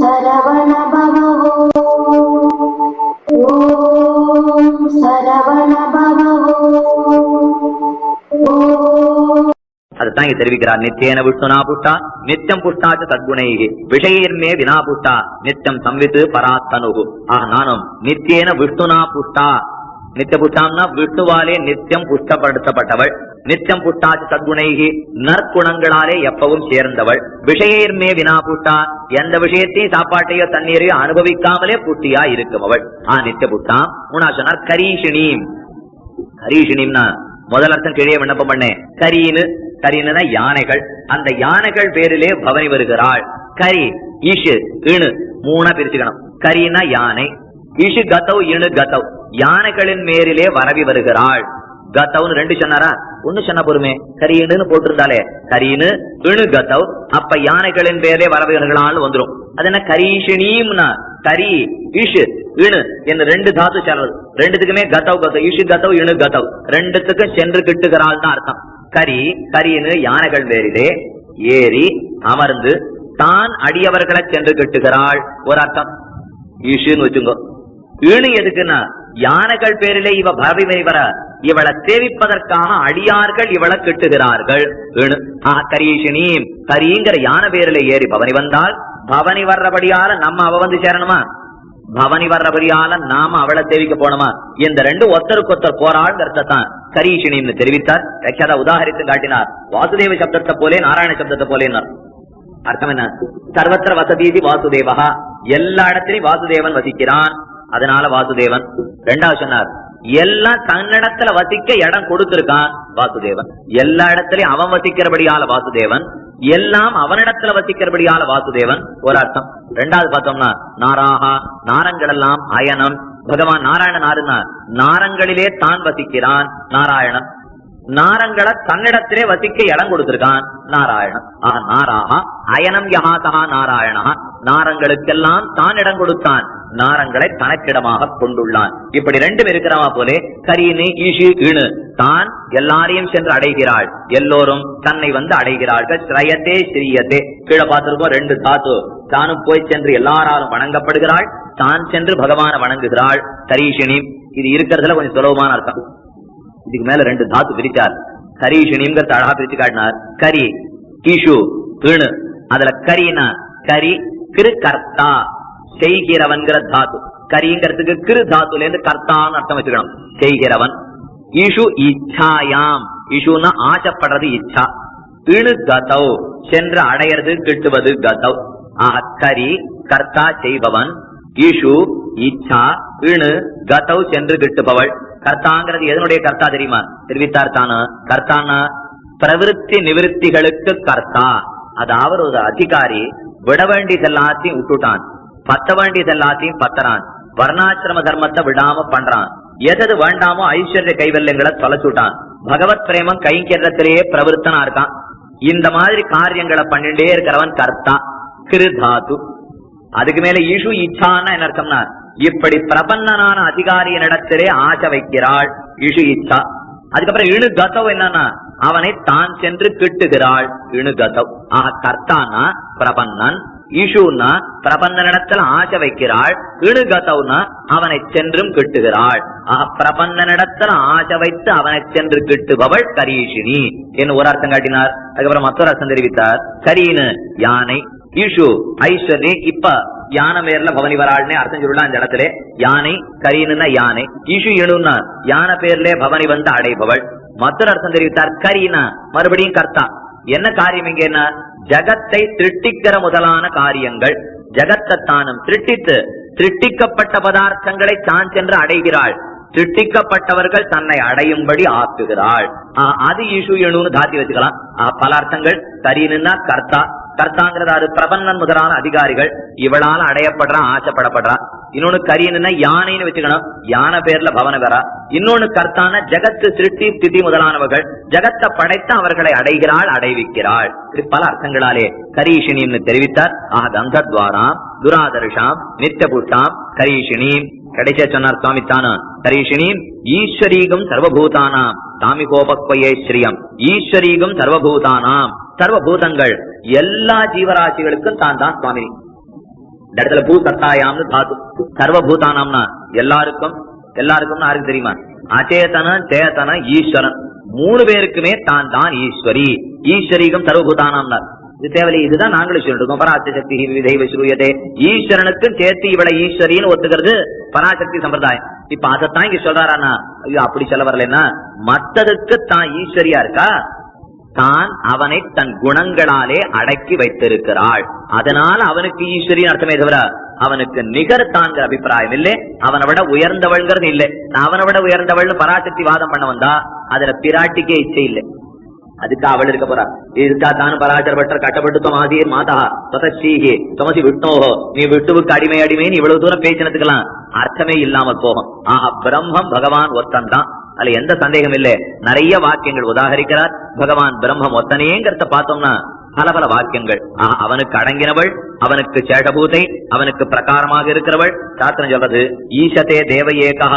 சரவண பவோ ஓம் சரவண பவோ அதுதான் இங்க தெரிவிக்கிறார். நித்தியன புஷ்டனா புஷ்டா நித்தம் புஷ்டாச்ச சத்குணைகி விஷயர்மே வினா புஷ்டா நித்தம் சம்வித்து பராத்தனுகு ஆக நானும் நித்தியன விஷ்ணுனா புஷ்டா. நித்திய புஷ்டாம்னா விஷ்ணுவாலே நித்தியம் புஷ்டப்படுத்தப்பட்டவள். நித்தியம் புஷ்டாச்ச சத்குணைகி நற்குணங்களாலே எப்பவும் சேர்ந்தவள். விஷயர்மே வினா புஷ்டா எந்த விஷயத்தையும் சாப்பாட்டையோ தண்ணீரையோ அனுபவிக்காமலே புஷ்டியா இருக்கவள் ஆ நித்திய புஷ்டா உனா சொன்னார் கரீஷினீம் கரீஷினீம்னா முதல் அர்த்தம் கீழே விண்ணப்பம் பண்ணேன் கரீனு கரீனுனா யானைகள். அந்த யானைகள் பேரிலே பவனி வருகிறாள். கரி ஈஷு இணு மூணா பிரிச்சுக்கணும். கரீனா யானை. ஈஷு கதவ் இணு கதவ் யானைகளின் மேரிலே வரவி வருகிறாள். கதவ்னு ரெண்டு சொன்னாரா? ஒன்னு சொன்ன பொறுமே. கரீனுன்னு போட்டிருந்தாலே. கரீனு இணு கதவ் அப்ப யானைகளின் பேரே வரவர்களால் வந்துரும். அது என்ன கரீஷினீம்னா? கரி இஷு இணு என்று ரெண்டு தாத்து சேர்றது. ரெண்டுத்துக்குமே கதவ் கதவ் இஷு கதவ் இணு கதவ் ரெண்டுத்துக்கும் சென்று கிட்டுகிறாள் தான் அர்த்தம். கரி கரின்னு யானைகள் மேரிலே ஏறி அமர்ந்து தான் அடியவர்களை சென்று கிட்டுகிறாள். ஒரு அர்த்தம். இஷுன்னு வச்சுங்க. இணு எதுக்குன்னா? யானைகள் பேரிலே இவ பரவி வர இவளை சேவிப்பதற்காக அடியார்கள் இவளை கிட்டுகிறார்கள். கரீஷினி கரிங்கிற யானை பேரிலே ஏறி பவனி வந்தால் பவனி வர்றபடியால நம்ம அவ வந்து சேரணுமா? பவனி வர்றபடியால நாம அவளை சேவிக்க போனோமா இந்த ரெண்டு ஒத்தருக்கு ஒத்தர் போராள்ங்கிறத தான் கரீஷினின்னு தெரிவித்தார். ரக்ஷதா உதாகரித்து காட்டினார். வாசுதேவ சப்தத்தை போலே நாராயண சப்தத்தை போலேனார் அர்த்தம் என்ன? சர்வத்திர வசதி வாசுதேவா எல்லா இடத்திலையும் வாசுதேவன் வசிக்கிறான். அதனால வாசுதேவன் ரெண்டாவது சொன்னார் எல்லாம் தன்னிடத்துல வசிக்க இடம் கொடுத்திருக்கான் வாசுதேவன். எல்லா இடத்துலயும் அவன் வசிக்கிறபடியால வாசுதேவன் எல்லாம் அவனிடத்துல வசிக்கிறபடியால வாசுதேவன். ஒரு அர்த்தம். ரெண்டாவது பார்த்தோம்னா நாராகா நாரங்கள் எல்லாம் அயனம். பகவான் நாராயணன் ஆறுனார் நாரங்களிலே தான் வசிக்கிறான் நாராயணன். நாரங்களை தன்னிடத்திலே வசிக்க இடம் கொடுத்திருக்கான் நாராயணன். ஆஹ் நாராகா அயனம் யகாதகா நாராயணா நாரங்களுக்கெல்லாம் தான் இடம் கொடுத்தான். நாரங்களை தனக்கிடமாக கொண்டுள்ளான். இப்படி ரெண்டும் இருக்கிறவா போலே கரீனு ஈஷு இணு தான் எல்லாரையும் சென்று அடைகிறாள். எல்லோரும் தன்னை வந்து அடைகிறார்கள். ஸ்ரயத்தே ஸ்ரீயத்தே கீழே பார்த்திருக்கோம் ரெண்டு தாத்து. தானும் போய் சென்று எல்லாராலும் வணங்கப்படுகிறாள். தான் சென்று பகவானை வணங்குகிறாள். கரீஷினி இது இருக்கிறதுல கொஞ்சம் சுலபமான அர்த்தம். இதுக்கு மேல ரெண்டு தாத்து பிரிச்சார் கரீஷினிங்கிறத அழகா பிரிச்சு காட்டினார். கரி கிஷு இணு அதுல கரினா கரி கிரு கர்த்தா செய்கிறவன்கிற தாத்து. கரிங்கிறதுக்கு கிரு தாத்துல இருந்து கர்த்தான்னு அர்த்தம் வச்சுக்கணும். செய்கிறவன். ஈஷு இச்சாயாம். ஈஷுன்னா ஆசைப்படுறது இச்சா. இணு கதவ் சென்று அடையிறது கிட்டுவது கதவு ஆஹ் கரி கர்த்தா செய்பவன். இஷு இச்சா இணு கதவு சென்று கிட்டுபவள். கர்த்தாங்கிறது எதனுடைய கர்த்தா தெரியுமா? தெரிவித்தார் தானு? கர்த்தானா பிரவிருத்தி நிவிருத்திகளுக்கு கர்த்தா. அதாவது ஒரு அதிகாரி விட வேண்டியது எல்லாத்தையும் விட்டுட்டான். பத்த வேண்டியது எல்லாத்தையும் பத்தறான். வர்ணாசிரம தர்மத்தை விடாம பண்றான். எதது வேண்டாமோ ஐஸ்வர்ய கைவல்யங்களை தொலைச்சுட்டான். பகவத் பிரேமம் கைங்கரத்திலேயே பிரவருத்தனா இருக்கான். இந்த மாதிரி காரியங்களை பண்ணிட்டே இருக்கிறவன் கர்த்தா. கிருதாது அதுக்கு மேல ஈஷு இச்சான்னா என்ன அர்த்தம்னா இப்படி பிரபன்னனான அதிகாரியினிடத்திலே ஆசை வைக்கிறாள். இஷு இச்சா அதுக்கப்புறம் இணு கதவ் என்னன்னா அவனை தான் சென்று கிட்டுகிறாள் இணு கதவ் ஆக கர்த்தானா பிரபன்னன். இஷுன்னா பிரபந்தனிடத்துல ஆசை வைக்கிறாள். இணு அவனை சென்றும் கிட்டுகிறாள் ஆக பிரபந்தனிடத்துல ஆசை வைத்து அவனை சென்று கிட்டுபவள் கரீஷினி. என்று ஒரு அர்த்தம் காட்டினார்? அதுக்கப்புறம் மற்றொரு அர்த்தம் தெரிவித்தார். கரீனு யானை ஈஷு ஐஸ்வர்யே இப்ப யானை பேர்ல பவனி வராள்னே அர்த்தம் சொல்லலாம் அந்த இடத்துல யானை கரீனுன்னா யானை ஈஷு எணுன்னா யானை பேர்ல பவனி வந்து அடைபவள். மற்றொரு அர்த்தம் தெரிவித்தார் கரீனா மறுபடியும் கர்த்தா. என்ன காரியம் இங்க ஜகத்தை திருட்டிக்கிற முதலான காரியங்கள். ஜகத்தை தானும் திருட்டித்து திருட்டிக்கப்பட்ட பதார்த்தங்களை தான் சென்று அடைகிறாள். திருட்டிக்கப்பட்டவர்கள் தன்னை அடையும்படி ஆக்குகிறாள். ஆஹ் அது இஷு எணுன்னு தாத்தி வச்சுக்கலாம். பல அர்த்தங்கள். கரீனுன்னா கர்த்தா கர்த்தாங்கிறது அது பிரபன்னன் முதலான அதிகாரிகள். இவளால அடையப்படுறான் ஆசைப்படப்படுறான். இன்னொன்னு கரியன்னா யானைன்னு வச்சுக்கணும். யானை பேர்ல பவன பெறா. இன்னொன்னு கர்த்தான ஜெகத்து சிருஷ்டி திதி முதலானவர்கள். ஜெகத்தை படைத்து அவர்களை அடைகிறாள் அடைவிக்கிறாள். இப்படி பல அர்த்தங்களாலே கரீஷினின்னு தெரிவித்தார். ஆக கந்தத்வாராம் துராதர்ஷாம் நித்தியபுட்டாம் கரீஷினி கடைசியா சொன்னார் சுவாமி தானா? தரீஷினி ஈஸ்வரீகம் சர்வபூதானாம். தாமிகோபக்வயே ஸ்ரீயம். ஈஸ்வரீகம் சர்வபூதானாம். சர்வபூதங்கள் எல்லா ஜீவராசிகளுக்கும் தான் தான் சுவாமி. இந்த இடத்துல பூ சத்தாயாம்னு தாத்து சர்வபூதானாம்னா எல்லாருக்கும் எல்லாருக்கும் யாருக்கு தெரியுமா? அச்சேதன சேதன ஈஸ்வரன். மூணு பேருக்குமே தான் தான் ஈஸ்வரி. ஈஸ்வரீகம் சர்வபூதானாம்னா. இது தேவையில்லை இதுதான் நாங்களும் சொல்லிட்டு இருக்கோம். பராசக்தி சக்தி விதைவ ஈஸ்வரனுக்கும் சேர்த்து இவளை ஈஸ்வரின்னு ஒத்துக்கிறது பராசக்தி சம்பிரதாயம். இப்ப அதைத்தான் இங்க சொல்றாரானா ஐயோ அப்படி சொல்ல வரலன்னா மத்ததுக்கு தான் ஈஸ்வரியா இருக்கா? தான் அவனை தன் குணங்களாலே அடக்கி வைத்திருக்கிறாள். அதனால அவனுக்கு ஈஸ்வரின் அர்த்தமே தவிர அவனுக்கு நிகர் தாங்கிற அபிப்பிராயம் இல்லை. அவனை விட உயர்ந்தவள்ங்கிறது இல்லை. அவனை விட உயர்ந்தவள்னு பராசக்தி வாதம் பண்ண வந்தா அதுல பிராட்டிக்கே இச்சை இல்லை. அதுக்கு அவள் இருக்க போறா. இதுக்கா தான் பராசர பட்டர் கட்டப்பட்டு மாதா. தொதஸ்ரீஹி தொமசி விட்டோஹோ. நீ விட்டுவுக்கு அடிமை அடிமைன்னு இவ்வளவு தூரம் பேசினதுக்கெல்லாம் அர்த்தமே இல்லாமல் போகும். ஆஹா பிரம்மம் பகவான் ஒத்தன் தான். அதுல எந்த சந்தேகம் இல்லை. நிறைய வாக்கியங்கள் உதாகரிக்கிறார். பகவான் பிரம்மம் ஒத்தனேங்கிறத பார்த்தோம்னா பல பல வாக்கியங்கள். அவனுக்கு அடங்கினவள் அவனுக்கு சேஷபூதை அவனுக்கு பிரகாரமாக இருக்கிறவள். சாத்திரம் சொல்றது ஈசதே தேவ ஏகா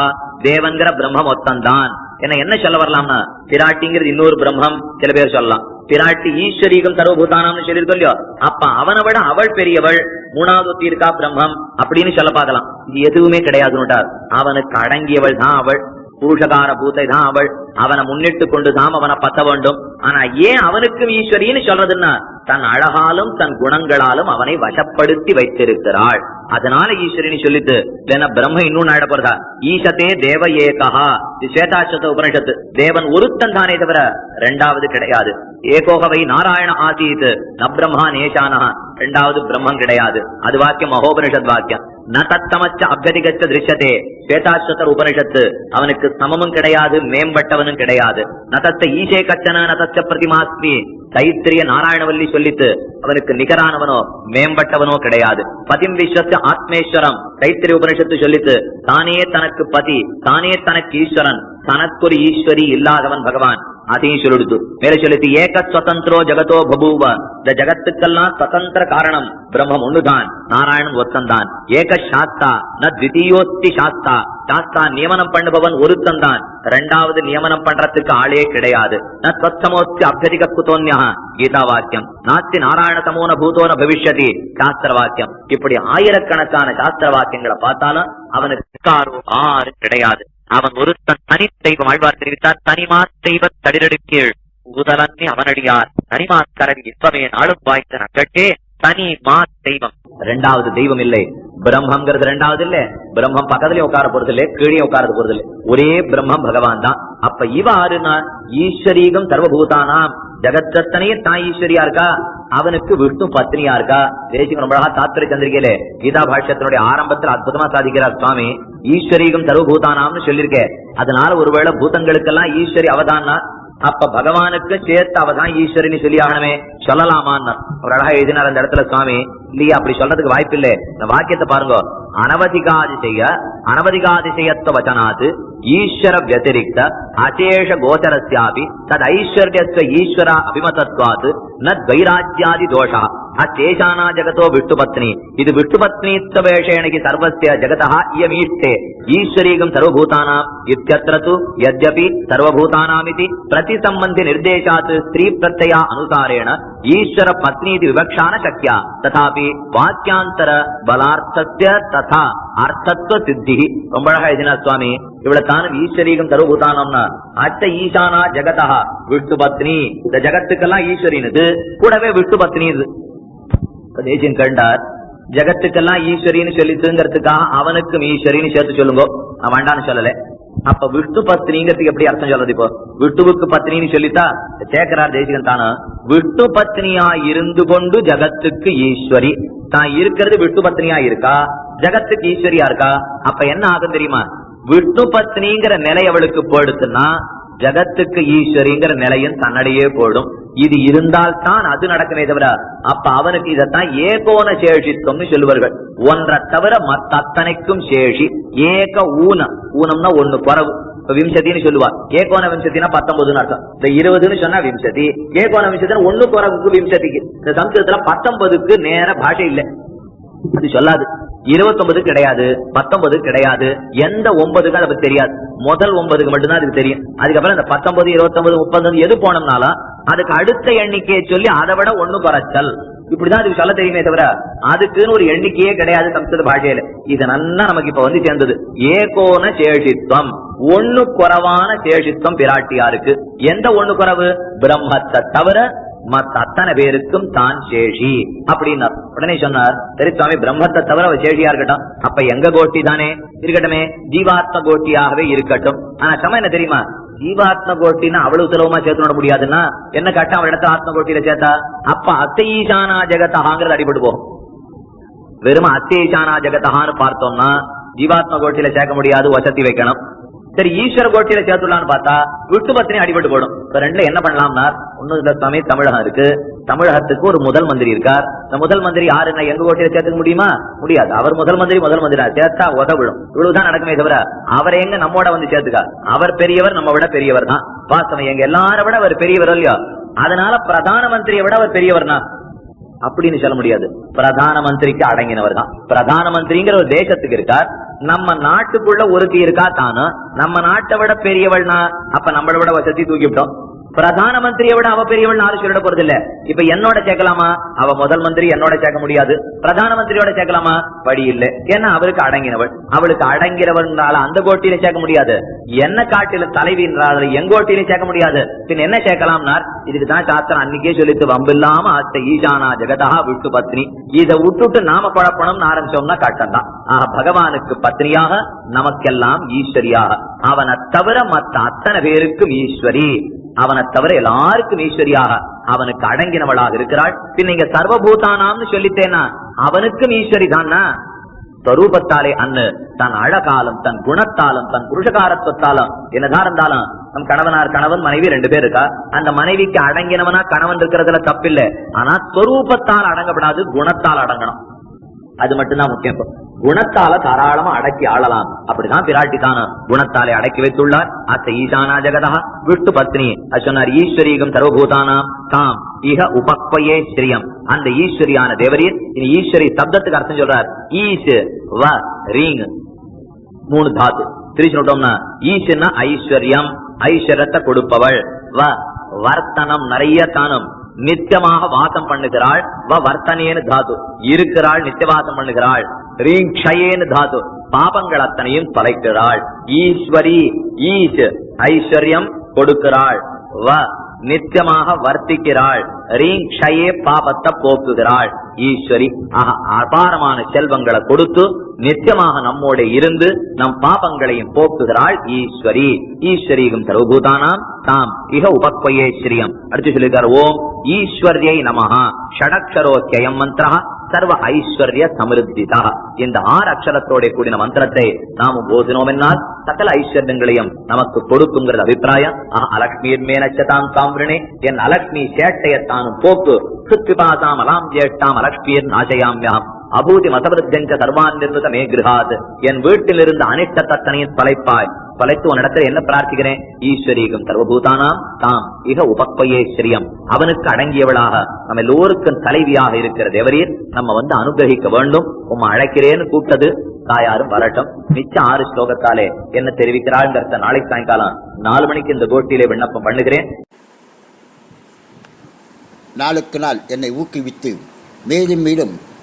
தேவங்கிற பிரம்மம் ஒத்தன்தான் என்ன என்ன சொல்ல வரலாம்னா பிராட்டிங்கிறது இன்னொரு பிரம்மம் சில பேர் சொல்லலாம். பிராட்டி ஈஸ்வரீகம் சர்வபூதானாம்னு சொல்லியிருக்கோம் இல்லையோ? அப்ப அவனை விட அவள் பெரியவள் மூணாவது தீர்க்கா இருக்கா பிரம்மம் அப்படின்னு சொல்ல பார்க்கலாம். இது எதுவுமே கிடையாதுன்னுட்டார். அவனுக்கு அடங்கியவள் தான் அவள். பூஷகார பூத்தை தான் அவள் அவனை முன்னிட்டு கொண்டு தான் அவனை பத்த வேண்டும். ஆனா ஏன் அவனுக்கும் ஈஸ்வரின்னு சொல்றதுன்னா தன் அழகாலும் தன் குணங்களாலும் அவனை வசப்படுத்தி வைத்திருக்கிறாள். அதனால ஈஸ்வரின்னு சொல்லிட்டு இல்லைன்னா பிரம்ம இன்னும் ஆயிட ஈசத்தே தேவ ஏகா இது உபனிஷத்து. தேவன் ஒருத்தன் தானே தவிர ரெண்டாவது கிடையாது. ஏகோகவை நாராயண ஆசீத் ந பிரம்மா நேசானா ரெண்டாவது பிரம்மம் கிடையாது. அது வாக்கியம் மகோபனிஷத் வாக்கியம். ந தத்தமச்ச அபியதிகச்ச திருஷ்யத்தே ஸ்வேதாஸ்வத்தர் உபனிஷத்து அவனுக்கு சமமும் கிடையாது மேம்பட்டவனும் கிடையாது. நதத்த ஈசே கச்சன நதச்ச பிரதிமாஸ்மி தைத்திரிய நாராயணவல்லி சொல்லித்து அவனுக்கு நிகரானவனோ மேம்பட்டவனோ கிடையாது. பதிம் விஸ்வத்து ஆத்மேஸ்வரம் தைத்திரிய உபனிஷத்து சொல்லித்து தானே தனக்கு பதி தானே தனக்கு ஈஸ்வரன். தனக்கொரு ஈஸ்வரி இல்லாதவன் பகவான். அதையும் சொல்லிடுத்து. மேல சொல்லிட்டு ஏக ஸ்வதந்திரோ ஜகதோ பபூவ. இந்த ஜகத்துக்கெல்லாம் சுதந்திர காரணம். பிரம்மம் ஒண்ணுதான். நாராயணன் ஒருத்தன் ஏக சாஸ்தா. ந திவிதீயோத்தி சாஸ்தா. சாஸ்தா நியமனம் பண்ணுபவன் ஒருத்தன் தான் ரெண்டாவது நியமனம் பண்றதுக்கு ஆளே கிடையாது. ந தத்சமோஸ்தி அபியதிக குதோன்யா. கீதா வாக்கியம் நாஸ்தி நாராயண சமோன பூதோன பவிஷ்யதி. சாஸ்திர வாக்கியம் இப்படி ஆயிரக்கணக்கான சாஸ்திர வாக்கியங்களை பார்த்தாலும் அவனுக்கு ஆறு கிடையாது. அவன் ஒருத்தன் தனித்தெய்வம் ஆழ்வார் தெரிவித்தார். தனிமா தெய்வ தடிரடுக்கீழ். உதலன்னி அவனடியார். தனிமாஸ்காரன் இப்பவே நாளும் வாய்த்த நக்கட்டே தனி மா தெய்வம். ரெண்டாவது தெய்வம் இல்லை. பிரம்மங்கிறது ரெண்டாவது இல்ல. பிரம்மம் பக்கத்துலயே உட்கார போறது இல்ல கீழே உட்காரது போறது இல்ல. ஒரே பிரம்மம் பகவான் தான். அப்ப இவ ஆறுனா ஈஸ்வரீகம் சர்வபூதானாம். ஜகத்தனையே தான் ஈஸ்வரியா இருக்கா? அவனுக்கு விஷ்ணு பத்னியா இருக்கா? தேசிகம் ரொம்ப அழகா தாத்திர சந்திரிகையில கீதா பாஷ்யத்தினுடைய ஆரம்பத்தில் அற்புதமா சாதிக்கிறார் சுவாமி. ஈஸ்வரீகம் சர்வபூதானாம்னு சொல்லியிருக்க. அதனால ஒருவேளை பூதங்களுக்கெல்லாம் ஈஸ்வரி அவதான்னா அப்ப பகவானுக்கு சேர்த்து அவதான் ஈஸ்வரின்னு சொல்லி ஆகணுமே சொல்லலாமான்னு. ஒரு அழகா எழுதினார் அந்த இடத்துல சுவாமி. இல்லையா அப்படி சொல்றதுக்கு வாய்ப்பு இல்லை இந்த வாக்கியத்தை பாருங்க. அனவதிகாதிசய அனவதிகாதிசயத்துவ வச்சனாத் ஈஸ்வர வத்திரிக்த அசேஷ கோச்சரஸ்யாபி தத் ஐஸ்வர்யஸ்வ ஈஸ்வர அபிமதத்வாத் நத் வைராஜ்யாதி தோஷா. అశేషానా జగతో విష్ణుపత్ని ఇది విష్ణుపత్నీత్వేషేణకి సర్వస్య జగత ఇయమీష్టే ఈశ్వరీగం సర్వభూతానా ఇత్యత్రతు యద్యపి సర్వభూతానామితి ప్రతి సంబంధి నిర్దేశాత్ స్త్రీ ప్రత్యయ అనుసారేణ ఈశ్వర పత్నీతి వివక్షాన శక్య తథాపి వాక్యాంతర బలార్థస్య తథా அர்த்தத்துவ சித்தி ரொம்ப அழகா எதினா சுவாமி இவ்வளவு தானும் ஈஸ்வரீகம் தருபூதானம்னா அத்த ஈசானா ஜெகதா விஷ்ணு பத்னி இந்த ஜெகத்துக்கெல்லாம் ஈஸ்வரின் கூடவே விஷ்ணு பத்னி உபதேசம் கண்டார் ஜெகத்துக்கெல்லாம் ஈஸ்வரின்னு சொல்லிட்டுங்கிறதுக்காக அவனுக்கும் ஈஸ்வரின்னு சேர்த்து சொல்லுங்க. நான் வேண்டான்னு சொல்லல. அப்ப விஷ்ணு பத்னிங்கிறதுக்கு எப்படி அர்த்தம் சொல்றது இப்போ? விட்டுவுக்கு பத்னின்னு சொல்லித்தா சேகரார் தேசிகன் தானா? விட்டு பத்னியா இருந்து கொண்டு ஜகத்துக்கு ஈஸ்வரி. தான் இருக்கிறது விட்டு பத்னியா இருக்கா? ஜகத்துக்கு ஈஸ்வரியா இருக்கா? அப்ப என்ன ஆகும் தெரியுமா? விட்டு பத்னிங்கிற நிலை அவளுக்கு போயிடுச்சுன்னா ஜகத்துக்கு ஈஸ்வரிங்கிற நிலையும் தன்னடையே போடும். இது இருந்தால் தான் அது நடக்குமே தவிர அப்ப அவனுக்கு இதத்தான் ஏகோன சேஷித்துவம்னு சொல்லுவார்கள். ஒன்றை தவிர மத்த அத்தனைக்கும் சேஷி ஏக ஊன. ஊனம்னா ஒண்ணு குறவு. விம்சதினு சொல்லுவார் சொல்லுவா. ஏகோன விம்சத்தினா பத்தொன்பதுன்னு அர்த்தம். இந்த இருபதுன்னு சொன்னா விம்சதி. ஏகோன விம்சத்தினா ஒண்ணு குறவுக்கு விம்சதிக்கு. இந்த சம்ஸ்கிருதத்துல பத்தொன்பதுக்கு நேர பாஷை இல்லை. அது சொல்லாது. இருபத்தொன்பது கிடையாது பத்தொன்பது கிடையாது எந்த ஒன்பதுக்கு அதுக்கு தெரியாது. முதல் ஒன்பதுக்கு மட்டும்தான் அதுக்கு தெரியும். அதுக்கப்புறம் இந்த பத்தொன்பது இருபத்தொன்பது முப்பது எது போனோம்னாலும் அதுக்கு அடுத்த எண்ணிக்கையை சொல்லி அதை விட ஒண்ணு குறைச்சல். இப்படிதான் அதுக்கு சொல்ல தெரியுமே தவிர அதுக்குன்னு ஒரு எண்ணிக்கையே கிடையாது சம்ஸ்கிருத பாஷையில. இது நல்லா நமக்கு இப்ப வந்து சேர்ந்தது. ஏகோன சேஷித்வம். ஒண்ணு குறவான சேஷித்வம் பிராட்டியாருக்கு. எந்த ஒண்ணு குறவு? பிரம்மத்தை தவிர அத்தனை பேருக்கும் தான் சேஷி. அப்படின்னார் உடனே சொன்னார் சரி சுவாமி பிரம்மத்தை தவிர சேஷியா இருக்கட்டும். அப்ப எங்க கோஷ்டி தானே? இருக்கட்டுமே ஜீவாத்ம கோஷ்டியாகவே இருக்கட்டும். ஆனா சம என்ன தெரியுமா? ஜீவாத்ம கோட்டினா அவ்வளவு சுலபமா சேர்த்து விட முடியாதுன்னா என்ன கட்ட அவள் இடத்த ஆத்ம கோட்டியில சேர்த்தா? அப்ப அத்தை ஈசானா ஜெகத்தகாங்கிறது அடிபட்டு போகும் வெறும் அத்தை ஈசானா ஜெகத்தகான்னு பார்த்தோம்னா ஜீவாத்ம கோட்டியில சேர்க்க முடியாது வசதி வைக்கணும். சரி ஈஸ்வர கோட்டியில சேர்த்துடலாம்னு பார்த்தா விட்டு பத்தினி அடிபட்டு போடும் இப்ப ரெண்டுல என்ன பண்ணலாம்னா ஒண்ணு இல்ல சுவாமி தமிழகம் இருக்கு. தமிழகத்துக்கு ஒரு முதல் மந்திரி இருக்கார். இந்த முதல் மந்திரி யாருன்னா எங்க கோட்டையில சேர்த்துக்க முடியுமா? முடியாது. அவர் முதல் மந்திரி முதல் மந்திரி சேர்த்தா உதவிடும் இவ்வளவுதான் நடக்குமே தவிர அவரை எங்க நம்மோட வந்து சேர்த்துக்கா? அவர் பெரியவர் நம்ம விட பெரியவர் தான். வாஸ்தவம் எங்க எல்லாரை விட அவர் பெரியவர் இல்லையா? அதனால பிரதான மந்திரியை விட அவர் பெரியவர்னா? அப்படின்னு சொல்ல முடியாது. பிரதான மந்திரிக்கு அடங்கினவர் தான். பிரதான மந்திரிங்கிற ஒரு தேசத்துக்கு இருக்கார். நம்ம நாட்டுக்குள்ள ஒருத்தி இருக்கா தானா? நம்ம நாட்டை விட பெரியவள்னா அப்ப நம்மளை விட வசதி தூக்கிவிட்டோம் பிரதான மந்திரியை விட அவ பெரியவள் யாரும் சொல்லிட போறது இல்ல. இப்ப என்னோட சேர்க்கலாமா? அவ முதல் மந்திரி என்னோட சேர்க்க முடியாது. பிரதான மந்திரியோட சேர்க்கலாமா? வழி இல்ல. ஏன்னா அவருக்கு அடங்கினவள். அவளுக்கு அடங்கிறவன்றால அந்த கோட்டியில சேர்க்க முடியாது. என்ன காட்டில தலைவின்றால எங்கோட்டியில சேர்க்க முடியாது. பின் என்ன சேர்க்கலாம்னார்? இதுக்கு தான் சாஸ்திரம் அன்னைக்கே சொல்லிட்டு வம்பில்லாம அத்த ஈசானா ஜெகதா விட்டு பத்னி இதை விட்டுட்டு நாம குழப்பணும்னு ஆரம்பிச்சோம்னா கட்டம் தான் ஆக பகவானுக்கு பத்னியாக நமக்கெல்லாம் ஈஸ்வரியாக. அவனை தவிர மத்த அத்தனை பேருக்கும் ஈஸ்வரி. அவனை தவிர எல்லாருக்கும் ஈஸ்வரியாக. அவனுக்கு அடங்கினவளாக இருக்கிறாள். பின் நீங்க சர்வபூதானாம்னு சொல்லித்தேனா அவனுக்கும் ஈஸ்வரி தானா? ஸ்வரூபத்தாலே அன்னு தன் அழகாலும் தன் குணத்தாலும் தன் புருஷகாரத்துவத்தாலும் என்னதான் இருந்தாலும் நம் கணவனார் கணவன் மனைவி ரெண்டு பேர் இருக்கா? அந்த மனைவிக்கு அடங்கினவனா கணவன் இருக்கிறதுல தப்பில்ல. ஆனா ஸ்வரூபத்தால் அடங்கப்படாது குணத்தால் அடங்கணும். அது மட்டும்தான் முக்கியம். குணத்தால தாராளமா அடக்கி ஆளலாம். அப்படிதான் பிராட்டிதான குணத்தாலே அடக்கி வைத்துள்ளார். அத்த ஈசானா ஜெகதா. விட்டு பத்னி. சொன்னார் ஈஸ்வரீகம் சர்வபூதானாம். தாம் இக உபக்வையே ஸ்ரீயம். அந்த ஈஸ்வரியான தேவரீர் இனி ஈஸ்வரி சப்தத்துக்கு அர்த்தம் சொல்றார். ஈஸ் வ ரீங் மூணு தாத்து. திருச்சி விட்டோம்னா ஈஸ்வர்னா ஐஸ்வர்யம் ஐஸ்வரத்தை கொடுப்பவள். வ வர்த்தனம் நிறைய தானம். நித்தியமாக வாசம் பண்ணுகிறாள். வ வர்த்தனேன்னு தாது. இருக்கிறாள் நித்தியவாசம் பண்ணுகிறாள். ரீங் தாது. பாபங்கள் அத்தனையும் தொலைக்கிறாள். ஈஸ்வரி ஈஸ் ஐஸ்வர்யம் கொடுக்கிறாள். வ நித்தியமாக வர்த்திக்கிறாள். ரீங் பாபத்தை போக்குகிறாள். ஈஸ்வரி ஆக அபாரமான செல்வங்களை கொடுத்து நித்தியமாக நம்மோட இருந்து நம் பாபங்களையும் போக்குகிறாள் ஈஸ்வரி. ஈஸ்வரீகம் சர்வபூதானாம் தாம் இக உபக்வையே ஸ்ரீயம். அடுத்து சொல்லிருக்கார் ஓம் ஈஸ்வர்யை நமஹா. ஷடக்ஷரோக்கியம் மந்திரா சர்வ ஐஸ்வர்ய சமிருத்திதா. இந்த ஆறு அக்ஷரத்தோட கூடின மந்திரத்தை நாம் போதினோம் என்னால் சகல ஐஸ்வர்யங்களையும் நமக்கு கொடுக்குங்கிறது அபிப்பிராயம் ஆஹ் அலக்ஷ்மியின் மேனச்சதாம் சாம்பிரணே என் அலக்ஷ்மி சேட்டையத்தானும் போக்கு சுத்விபாதாம் அலாம் ஜேட்டாம் அலக்ஷ்மியின் நாசயாமியாம் அபூதி மதபிருத்தஞ்ச சர்வான் நிர்மித மே என் வீட்டில் இருந்த அனிஷ்ட தத்தனையும் தொலைப்பாய் தொலைத்து உன்னிடத்தில் என்ன பிரார்த்திக்கிறேன்? ஈஸ்வரீகம் சர்வபூதானாம் தாம் இக உபக்வயே அவனுக்கு அடங்கியவளாக நம்ம எல்லோருக்கும் தலைவியாக இருக்கிற தேவரீர் நம்ம வந்து அனுகிரகிக்க வேண்டும். உம்மை அழைக்கிறேன்னு கூப்பிட்டது. தாயாரும் வரட்டும். மிச்ச ஆறு ஸ்லோகத்தாலே என்ன தெரிவிக்கிறாள்ங்கிறத நாளைக்கு சாயங்காலம் நாலு மணிக்கு இந்த கோட்டியிலே விண்ணப்பம் பண்ணுகிறேன். நாளுக்கு நாள் என்னை ஊக்குவித்து மேலும் மேலும்